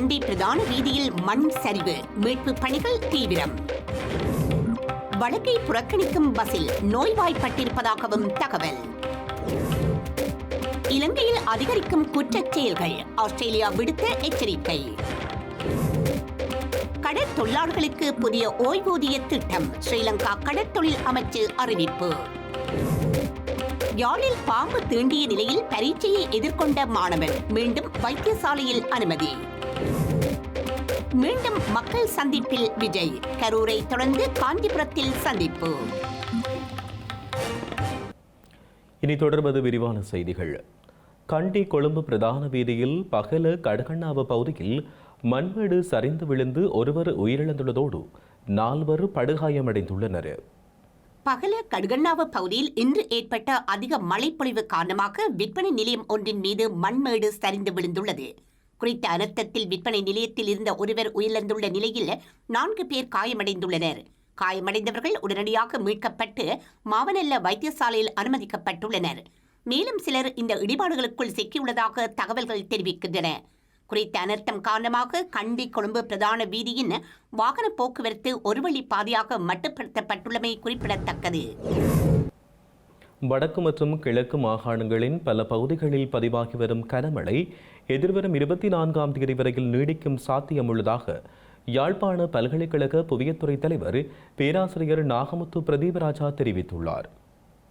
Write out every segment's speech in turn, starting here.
கண்டி பிரதான வீதியில் மண் சரிவு மீட்பு பணிகள் தீவிரம். வழக்கை புறக்கணிக்கும் பஸ்ஸில் நோய்வாய்ப்பட்டிருப்பதாகவும் தகவல். இலங்கையில் அதிகரிக்கும் குற்றச் செயல்கள் ஆஸ்திரேலியா விடுத்த எச்சரிக்கை. கடற்தொழிலாளர்களுக்கு புதிய ஓய்வூதிய திட்டம் ஸ்ரீலங்கா கடற்தொழில் அமைச்சு அறிவிப்பு. யாழில் பாம்பு தீண்டிய நிலையில் பரீட்சையை எதிர்கொண்ட மாணவன் மீண்டும் வைத்தியசாலையில் அனுமதி. மீண்டும் மக்கள் சந்திப்பில் விஜய். கரூரை தொடர்ந்து காஞ்சிபுரத்தில் சந்திப்பு. இனி தொடர்வது விரிவான செய்திகள். கண்டி கொழும்பு பிரதான வீதியில் பகல கடகண்ணாவ பகுதியில் மண்மேடு சரிந்து விழுந்து ஒருவர் உயிரிழந்துள்ளதோடு நால்வர் படுகாயமடைந்துள்ளனர். பகல கடுகண்ணாவு பகுதியில் இன்று ஏற்பட்ட அதிக மழைப்பொழிவு காரணமாக விற்பனை நிலையம் ஒன்றின் மீது மண்மேடு சரிந்து விழுந்துள்ளது. குறித்த அனர்த்தத்தில் விற்பனை நிலையத்தில் இருந்த ஒருவர் உயிரிழந்துள்ள நிலையில் நான்கு பேர் காயமடைந்துள்ளனர். காயமடைந்தவர்கள் உடனடியாக மீட்கப்பட்டு மாவனல்ல வைத்தியசாலையில் அனுமதிக்கப்பட்டுள்ளனர். மேலும் சிலர் இந்த இடிபாடுகளுக்குள் சிக்கியுள்ளதாக தகவல்கள் தெரிவிக்கின்றன. குறித்த அனர்த்தம் காரணமாக கண்டி கொழும்பு பிரதான வீதியின் வாகன போக்குவரத்து ஒரு வழி பாதையாக மட்டுப்படுத்தப்பட்டுள்ளமை குறிப்பிடத்தக்கது. வடக்கு மற்றும் கிழக்கு மாகாணங்களின் பல பகுதிகளில் பதிவாகி வரும் கனமழை எதிர்வரும் இருபத்தி நான்காம் தேதி வரையில் நீடிக்கும் சாத்தியம் உள்ளதாக யாழ்ப்பாண பல்கலைக்கழக புவியத்துறை தலைவர் பேராசிரியர் நாகமுத்து பிரதீபராஜா தெரிவித்துள்ளார்.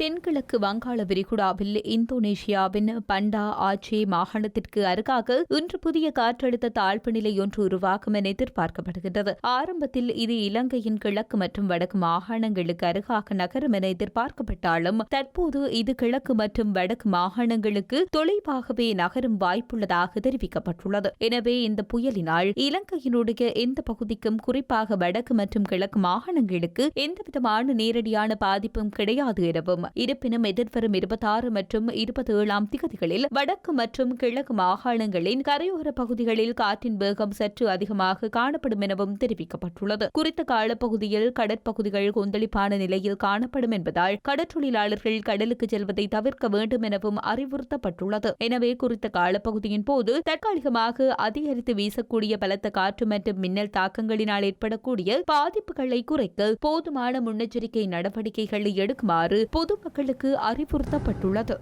தென்கிழக்கு வங்காள விரிகுடாவில் இந்தோனேஷியாவின் பண்டா ஆச்சே மாகாணத்திற்கு அருகாக இன்று புதிய காற்றழுத்த தாழ்வு நிலை ஒன்று உருவாகும் என எதிர்பார்க்கப்படுகின்றது. ஆரம்பத்தில் இது இலங்கையின் கிழக்கு மற்றும் வடக்கு மாகாணங்களுக்கு அருகாக நகரும் என எதிர்பார்க்கப்பட்டாலும் தற்போது இது கிழக்கு மற்றும் வடக்கு மாகாணங்களுக்கு தொலைவாகவே நகரும் வாய்ப்புள்ளதாக தெரிவிக்கப்பட்டுள்ளது. எனவே இந்த புயலினால் இலங்கையினுடைய எந்த பகுதிக்கும் குறிப்பாக வடக்கு மற்றும் கிழக்கு மாகாணங்களுக்கு எந்தவிதமான நேரடியான பாதிப்பும் கிடையாது எனவும் இருப்பினும் எதிர்வரும் இருபத்தாறு மற்றும் இருபத்தி ஏழாம் திகதிகளில் வடக்கு மற்றும் கிழக்கு மாகாணங்களின் கரையோர பகுதிகளில் காற்றின் வேகம் சற்று அதிகமாக காணப்படும் எனவும் தெரிவிக்கப்பட்டுள்ளது. குறித்த காலப்பகுதியில் கடற்பகுதிகள் கொந்தளிப்பான நிலையில் காணப்படும் என்பதால் கடற்றொழிலாளர்கள் கடலுக்கு செல்வதை தவிர்க்க வேண்டும் எனவும் அறிவுறுத்தப்பட்டுள்ளது. எனவே குறித்த காலப்பகுதியின் போது தற்காலிகமாக அதிகரித்து வீசக்கூடிய பலத்த காற்று மற்றும் மின்னல் தாக்கங்களினால் ஏற்படக்கூடிய பாதிப்புகளை குறைக்க போதுமான முன்னெச்சரிக்கை நடவடிக்கைகளை எடுக்குமாறு பொது பொதுமக்களுக்கு அறிவுறுத்தப்பட்டுள்ளது.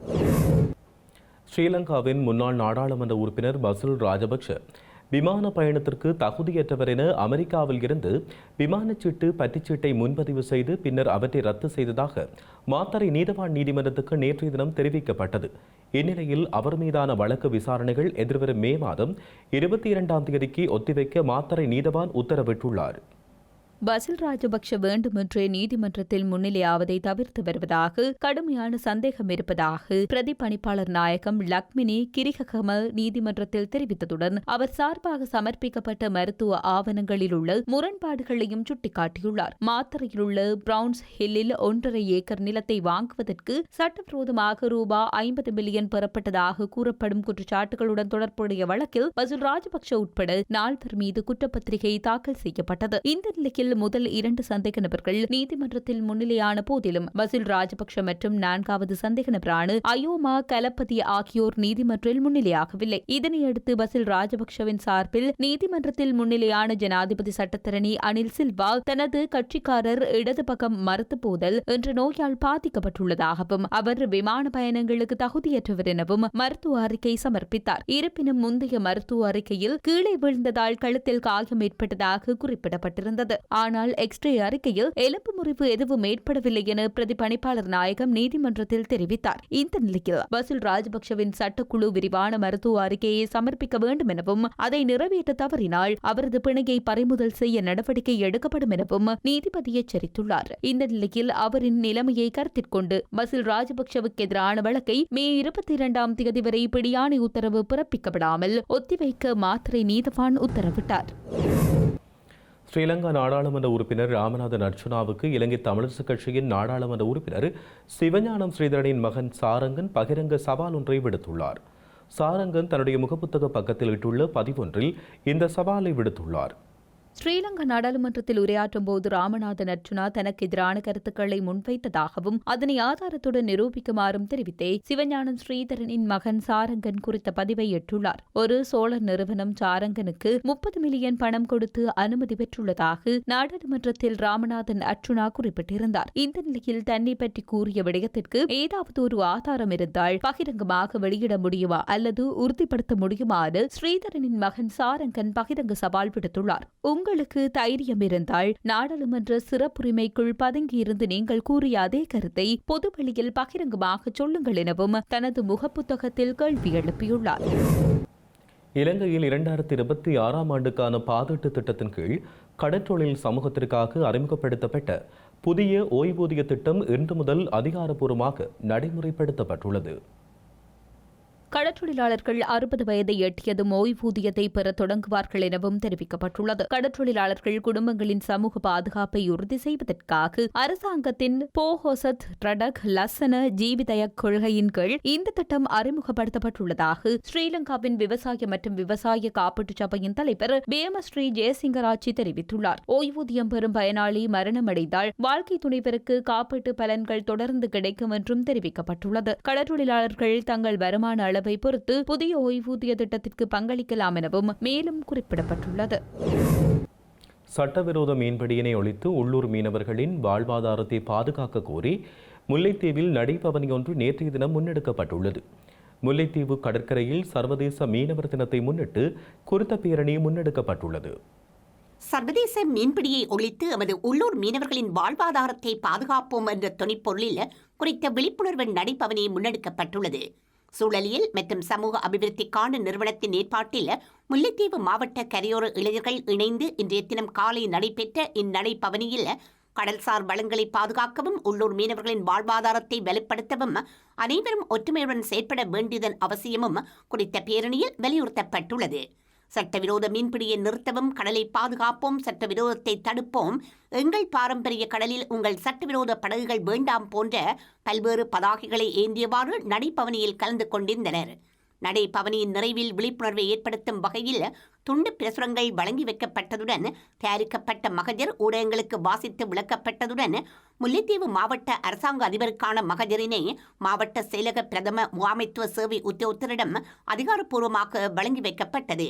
ஸ்ரீலங்காவின் முன்னாள் நாடாளுமன்ற உறுப்பினர் பசுல் ராஜபக்ஷ விமான பயணத்திற்கு தகுதியற்றவர் என அமெரிக்காவில் இருந்து விமானச்சீட்டு பற்றிச்சீட்டை முன்பதிவு செய்து பின்னர் அவற்றை ரத்து செய்ததாக மாத்தறை நீதவான் நீதிமன்றத்துக்கு நேற்றைய தினம் தெரிவிக்கப்பட்டது. இந்நிலையில் அவர் மீதான வழக்கு விசாரணைகள் எதிர்வரும் மே மாதம் இருபத்தி இரண்டாம் தேதிக்கு ஒத்திவைக்க மாத்தறை நீதவான் உத்தரவிட்டுள்ளார். பசில் ராஜபக்ஷ வேண்டுமென்றே நீதிமன்றத்தில் முன்னிலையாவதை தவிர்த்து வருவதாக கடுமையான சந்தேகம் இருப்பதாக பிரதி பணிப்பாளர் நாயகம் லக்மினி கிரிககம நீதிமன்றத்தில் தெரிவித்ததுடன் அவர் சார்பாக சமர்ப்பிக்கப்பட்ட மருத்துவ ஆவணங்களில் உள்ள முரண்பாடுகளையும் சுட்டிக்காட்டியுள்ளார். மாத்திரையில் உள்ள பிரவுன்ஸ் ஹில்லில் ஒன்றரை ஏக்கர் நிலத்தை வாங்குவதற்கு சட்டவிரோதமாக ரூபா ஐம்பது மில்லியன் பெறப்பட்டதாக கூறப்படும் குற்றச்சாட்டுகளுடன் தொடர்புடைய வழக்கில் பசுல் ராஜபக்ஷ உட்பட நால்வர் மீது குற்றப்பத்திரிகை தாக்கல் செய்யப்பட்டது. இந்த நிலையில் முதல் இரண்டு சந்தேக நபர்கள் நீதிமன்றத்தில் முன்னிலையான போதிலும் பசில் ராஜபக்ஷ மற்றும் நான்காவது சந்தேக நபரான அயோமா கலப்பதி ஆகியோர் நீதிமன்றில் முன்னிலையாகவில்லை. இதனையடுத்து பசில் ராஜபக்ஷவின் சார்பில் நீதிமன்றத்தில் முன்னிலையான ஜனாதிபதி சட்டத்தரணி அனில் சில்வா தனது கட்சிக்காரர் இடது பக்கம் மறுத்து போதல் என்ற நோயால் பாதிக்கப்பட்டுள்ளதாகவும் அவர் விமான பயணங்களுக்கு தகுதியற்றவர் எனவும் மருத்துவ அறிக்கை சமர்ப்பித்தார். இருப்பினும் முந்தைய மருத்துவ அறிக்கையில் கீழே விழுந்ததால் கழுத்தில் காயம் ஏற்பட்டதாக குறிப்பிடப்பட்டிருந்தது. ஆனால் எக்ஸ்ரே அறிக்கையில் எலும்பு முறிவு எதுவும் ஏற்படவில்லை என பிரதிபணிப்பாளர் நாயகம் நீதிமன்றத்தில் தெரிவித்தார். இந்த நிலையில் பசில் ராஜபக்சவின் சட்டக்குழு விரிவான மருத்துவ அறிக்கையை சமர்ப்பிக்க வேண்டும் எனவும் அதை நிறைவேற்ற தவறினால் அவரது பிணையை பறிமுதல் செய்ய நடவடிக்கை எடுக்கப்படும் எனவும் நீதிபதி எச்சரித்துள்ளார். இந்த நிலையில் அவரின் நிலைமையை கருத்தில் கொண்டு பசில் ராஜபக்சவுக்கு எதிரான வழக்கை மே இருபத்தி இரண்டாம் தேதி வரை பிடியாணை உத்தரவு பிறப்பிக்கப்படாமல் ஒத்திவைக்க மாத்திரை நீதவான் உத்தரவிட்டார். ஸ்ரீலங்கா நாடாளுமன்ற உறுப்பினர் ராமநாதன் அர்ச்சுனாவுக்கு இலங்கை தமிழரசுக் கட்சியின் நாடாளுமன்ற உறுப்பினர் சிவஞானம் ஸ்ரீதரனின் மகன் சாரங்கன் பகிரங்க சவால் ஒன்றை விடுத்துள்ளார். சாரங்கன் தன்னுடைய முகப்புத்தக பக்கத்தில் இட்டுள்ள பதிவொன்றில் இந்த சவாலை விடுத்துள்ளார். ஸ்ரீலங்கா நாடாளுமன்றத்தில் உரையாற்றும் போது ராமநாதன் அர்ச்சுனா தனக்கு எதிரான கருத்துக்களை முன்வைத்ததாகவும் அதனை ஆதாரத்துடன் நிரூபிக்குமாறும் தெரிவித்தே சிவஞானம் ஸ்ரீதரனின் மகன் சாரங்கன் குறித்த பதிவை எட்டுள்ளார் ஒரு சோழர் நிறுவனம் சாரங்கனுக்கு முப்பது மில்லியன் பணம் கொடுத்து அனுமதி பெற்றுள்ளதாக நாடாளுமன்றத்தில் ராமநாதன் அர்ச்சுனா குறிப்பிட்டிருந்தார். இந்த நிலையில் தன்னை பற்றி கூறிய விடயத்திற்கு ஏதாவது ஒரு ஆதாரம் இருந்தால் பகிரங்கமாக வெளியிட முடியுமா அல்லது உறுதிப்படுத்த முடியுமாறு ஸ்ரீதரனின் மகன் சாரங்கன் பகிரங்க சவால் விடுத்துள்ளார். உங்களுக்கு தைரியம் இருந்தால் நாடாளுமன்ற சிறப்புரிமைக்குள் பதுங்கியிருந்து நீங்கள் கூறிய அதே கருத்தை பொதுவெளியில் பகிரங்கமாக சொல்லுங்கள் எனவும் தனது முகப்புத்தகத்தில் கேள்வி எழுப்பியுள்ளார். இலங்கையில் இரண்டாயிரத்தி இருபத்தி ஆறாம் ஆண்டுக்கான பாதீட்டு திட்டத்தின் கீழ் கடற்றொழில் சமூகத்திற்காக அறிமுகப்படுத்தப்பட்ட புதிய ஓய்வூதிய திட்டம் இன்று முதல் அதிகாரப்பூர்வமாக நடைமுறைப்படுத்தப்பட்டுள்ளது. கடற்றொழிலாளர்கள் அறுபது வயதை எட்டியதும் ஓய்வூதியத்தை பெற தொடங்குவார்கள் எனவும் தெரிவிக்கப்பட்டுள்ளது. கடற்றொழிலாளர்கள் குடும்பங்களின் சமூக பாதுகாப்பை உறுதி செய்வதற்காக அரசாங்கத்தின் போஹோசத் ரடக் லசன ஜீவிதய கொள்கையின் கீழ் இந்த திட்டம் அறிமுகப்படுத்தப்பட்டுள்ளதாக ஸ்ரீலங்காவின் விவசாய மற்றும் விவசாய காப்பீட்டுச் சபையின் தலைவர் பேமஸ்ரீ ஜெயசிங்கராட்சி தெரிவித்துள்ளார். ஓய்வூதியம் பெறும் பயனாளி மரணமடைந்தால் வாழ்க்கை துணைவருக்கு காப்பீட்டு பலன்கள் தொடர்ந்து கிடைக்கும் என்றும் தெரிவிக்கப்பட்டுள்ளது. கடற்றொழிலாளர்கள் தங்கள் வருமான அளவு பொறுத்து புதிய ஓய்வூதிய திட்டத்திற்கு பங்களிக்கலாம் எனவும் மேலும் குறிப்பிடப்பட்டுள்ளது. சட்டவிரோத மீன்பிடியினை ஒழித்து உள்ளூர் மீனவர்களின் வாழ்வாதாரத்தை பாதுகாக்க கோரி முல்லைத்தீவில் நடைபவனி ஒன்று நேற்றைய தினம் முன்னெடுக்கப்பட்டுள்ளது. முல்லைத்தீவு கடற்கரையில் சர்வதேச மீனவர் தினத்தை முன்னிட்டு குறித்த பேரணி முன்னெடுக்கப்பட்டுள்ளது. சர்வதேச மீன்பிடியை ஒழித்து எமது உள்ளூர் மீனவர்களின் வாழ்வாதாரத்தை பாதுகாப்போம் என்ற துணைப்பொருளில் குறித்த விழிப்புணர்வு நடைபவனி முன்னெடுக்கப்பட்டுள்ளது. சூழலியல் மற்றும் சமூக அபிவிருத்திக்கான நிறுவனத்தின் ஏற்பாட்டில் முல்லைத்தீவு மாவட்ட கரையோர இளைஞர்கள் இணைந்து இன்றைய தினம் காலை நடைபெற்ற இந்நடைபவனியில் கடல்சார் வளங்களை பாதுகாக்கவும் உள்ளூர் மீனவர்களின் வாழ்வாதாரத்தை வலுப்படுத்தவும் அனைவரும் ஒற்றுமையுடன் செயற்பட வேண்டியதன் அவசியமும் குறித்த பேரணியில் வலியுறுத்தப்பட்டுள்ளது. சட்டவிரோத மீன்பிடியை நிறுத்தவும் கடலை பாதுகாப்போம் சட்டவிரோதத்தை தடுப்போம். எங்கள் பாரம்பரிய கடலில் உங்கள் சட்டவிரோத படகுகள் வேண்டாம் போன்ற பல்வேறு பதாகைகளை ஏந்தியவாறு நடைபவனியில் கலந்து கொண்டிருந்தனர். நடைபவனியின் நிறைவில் விழிப்புணர்வை ஏற்படுத்தும் வகையில் துண்டு பிரசுரங்கள் வழங்கி வைக்கப்பட்டதுடன் தயாரிக்கப்பட்ட மகஜர் ஊடகங்களுக்கு வாசித்து விளக்கப்பட்டதுடன் முல்லைத்தீவு மாவட்ட அரசாங்க அதிபருக்கான மகஜரினை மாவட்ட செயலக பிரதம முகாமைத்துவ சேவை உத்தியோகத்தரிடம் அதிகாரப்பூர்வமாக வழங்கி வைக்கப்பட்டது.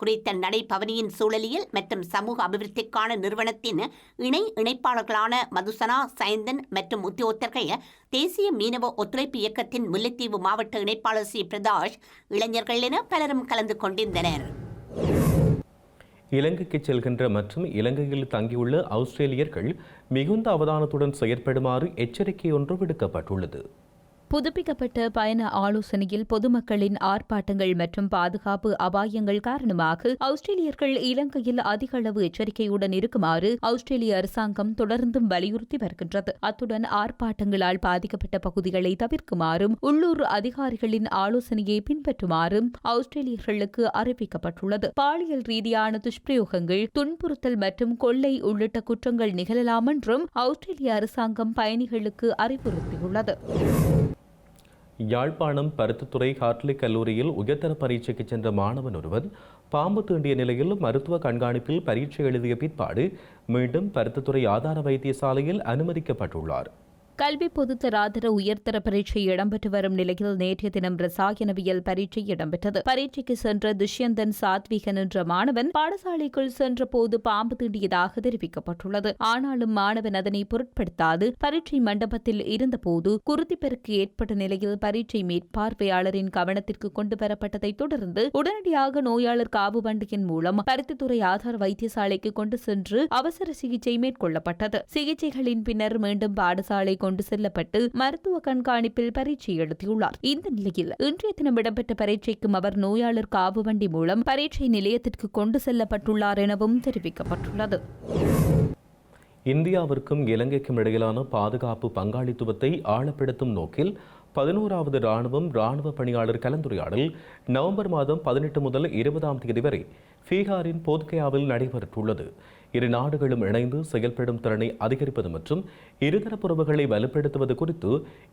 குறித்த நடைபவனியின் சூழலியல் மற்றும் சமூக அபிவிருத்திக்கான நிறுவனத்தின் இணை இணைப்பாளர்களான மதுசனா சயந்தன் மற்றும் உத்தியோகத்தர்கள் தேசிய மீனவ ஒத்துழைப்பு இயக்கத்தின் முல்லைத்தீவு மாவட்ட இணைப்பாளர் சி. பிரதாஷ் இளைஞர்கள் என பலரும் கலந்து கொண்டிருந்தனர். இலங்கைக்கு செல்கின்ற மற்றும் இலங்கையில் தங்கியுள்ள ஆஸ்திரேலியர்கள் மிகுந்த அவதானத்துடன் செயற்படுமாறு எச்சரிக்கை ஒன்று விடுக்கப்பட்டுள்ளது. புதுப்பிக்கப்பட்ட பயண ஆலோசனையில் பொதுமக்களின் ஆர்ப்பாட்டங்கள் மற்றும் பாதுகாப்பு அபாயங்கள் காரணமாக ஆஸ்திரேலியர்கள் இலங்கையில் அதிக அளவு எச்சரிக்கையுடன் இருக்குமாறு ஆஸ்திரேலிய அரசாங்கம் தொடர்ந்தும் வலியுறுத்தி வருகின்றது. அத்துடன் ஆர்ப்பாட்டங்களால் பாதிக்கப்பட்ட பகுதிகளை தவிர்க்குமாறும் உள்ளூர் அதிகாரிகளின் ஆலோசனையை பின்பற்றுமாறும் ஆஸ்திரேலியர்களுக்கு அறிவிக்கப்பட்டுள்ளது. பாலியல் ரீதியான துஷ்பிரயோகங்கள் துன்புறுத்தல் மற்றும் கொள்ளை உள்ளிட்ட குற்றங்கள் நிகழலாம் என்றும் ஆஸ்திரேலிய அரசாங்கம் பயணிகளுக்கு அறிவுறுத்தியுள்ளது. யாழ்ப்பாணம் பருத்தித்துறை ஹார்ட்லி கல்லூரியில் உயர்தர பரீட்சைக்கு சென்ற மாணவன் ஒருவர் பாம்பு தீண்டிய நிலையில் மருத்துவ கண்காணிப்பில் பரீட்சை எழுதிய பிற்பாடு மீண்டும் பருத்தித்துறை ஆதார வைத்தியசாலையில் அனுமதிக்கப்பட்டுள்ளார். கல்வி பொதுத்தராதர உயர்தர பரீட்சை இடம்பெற்று வரும் நிலையில் நேற்றைய தினம் ரசாயனவியல் பரீட்சை இடம்பெற்றது. பரீட்சைக்கு சென்ற துஷ்யந்தன் சாத்விகன் என்ற மாணவன் பாடசாலைக்குள் சென்ற போது பாம்பு தீண்டியதாக தெரிவிக்கப்பட்டுள்ளது. ஆனாலும் மாணவன் அதனை பொருட்படுத்தாது. பரீட்சை மண்டபத்தில் இருந்தபோது குருதிப்பெருக்கு ஏற்பட்ட நிலையில் பரீட்சை மேற்பார்வையாளரின் கவனத்திற்கு கொண்டு வரப்பட்டதைத் தொடர்ந்து உடனடியாக நோயாளர் காவு வண்டியின் மூலம் பருத்தித்துறை ஆதார வைத்தியசாலைக்கு கொண்டு சென்று அவசர சிகிச்சை மேற்கொள்ளப்பட்டது. சிகிச்சைகளின் பின்னர் மீண்டும் பாடசாலை கொண்டு கொண்டு செல்லப்பட்டு மருத்துவ கண்காணிப்பில் பரீட்சை எழுதியுள்ளார். இந்த நிலையில் இன்றைய தினம் இடம்பெற்ற பரீட்சைக்கும் அவர் நோயாளர் காவு வண்டி மூலம் பரீட்சை நிலையத்திற்கு கொண்டு செல்லப்பட்டுள்ளார் எனவும் தெரிவிக்கப்பட்டுள்ளது. இந்தியாவிற்கும் இலங்கைக்கும் இடையிலான பாதுகாப்பு பங்காளித்துவத்தை ஆழப்படுத்தும் நோக்கில் பதினோராவது ராணுவம் ராணுவ பணியாளர் கலந்துரையாடல் நவம்பர் மாதம் பதினெட்டு முதல் இருபதாம் தேதி வரை பீகாரின் போத்கயாவில் நடைபெற்றுள்ளது இரு நாடுகளும் இணைந்து செயல்படும் திறனை அதிகரிப்பது மற்றும் இருதரப்பு உறவுகளை வலுப்படுத்துவது குறித்து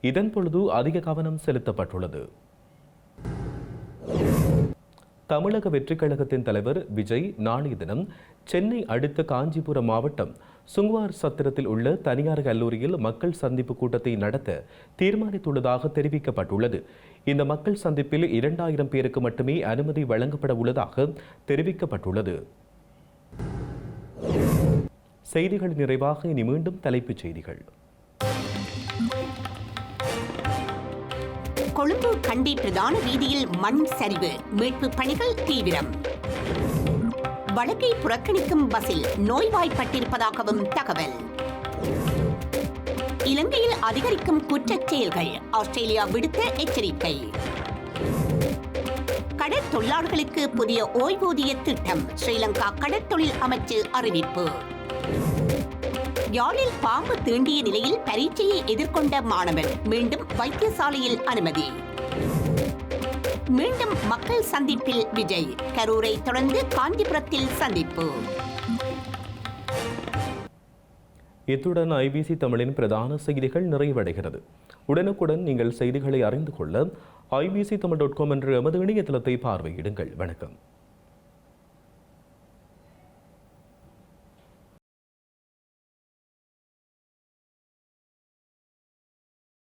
இதன் பொழுது அதிக கவனம் செலுத்தப்பட்டுள்ளது. தமிழக வெற்றிக் கழகத்தின் தலைவர் விஜய் நாளைய தினம் சென்னை அடுத்த காஞ்சிபுரம் மாவட்டம் சுங்குவார் சத்திரத்தில் உள்ள தனியார் கல்லூரியில் மக்கள் சந்திப்பு கூட்டத்தை நடத்த தீர்மானித்துள்ளதாக தெரிவிக்கப்பட்டுள்ளது. இந்த மக்கள் சந்திப்பில் இரண்டாயிரம் பேருக்கு மட்டுமே அனுமதி வழங்கப்பட உள்ளதாக தெரிவிக்கப்பட்டுள்ளது. செய்திகள் நிறைவாக இனி மீண்டும் தலைப்புச் செய்திகள். கொழும்பு கண்டி பிரதான வீதியில் மண் சரிவு மீட்பு பணிகள் தீவிரம். வழக்கை புறக்கணிக்கும் பஸ்ஸில் நோய்வாய்ப்பட்டிருப்பதாகவும் தகவல். இலங்கையில் அதிகரிக்கும் குற்றச் செயல்கள் ஆஸ்திரேலியா விடுத்த எச்சரிக்கை. கடற்தொழிலாளர்களுக்கு புதிய ஓய்வூதிய திட்டம் ஸ்ரீலங்கா கடற்தொழில் அமைச்சு அறிவிப்பு. யாழில் பாம்பு தீண்டிய நிலையில் பரீட்சையை எதிர்கொண்ட மாணவன் மீண்டும் வைத்தியசாலையில் அனுமதி. மீண்டும் மக்கள் சந்திப்பில் விஜய். கரூரை தொடர்ந்து காஞ்சிபுரத்தில் சந்திப்பு. இத்துடன் ஐபிசி தமிழின் பிரதான செய்திகள் நிறைவடைகிறது. உடனுக்குடன் நீங்கள் செய்திகளை அறிந்து கொள்ள ஐபிசி தமிழ் டாட் காம் என்ற எமது இணையதளத்தை பார்வையிடுங்கள். வணக்கம்.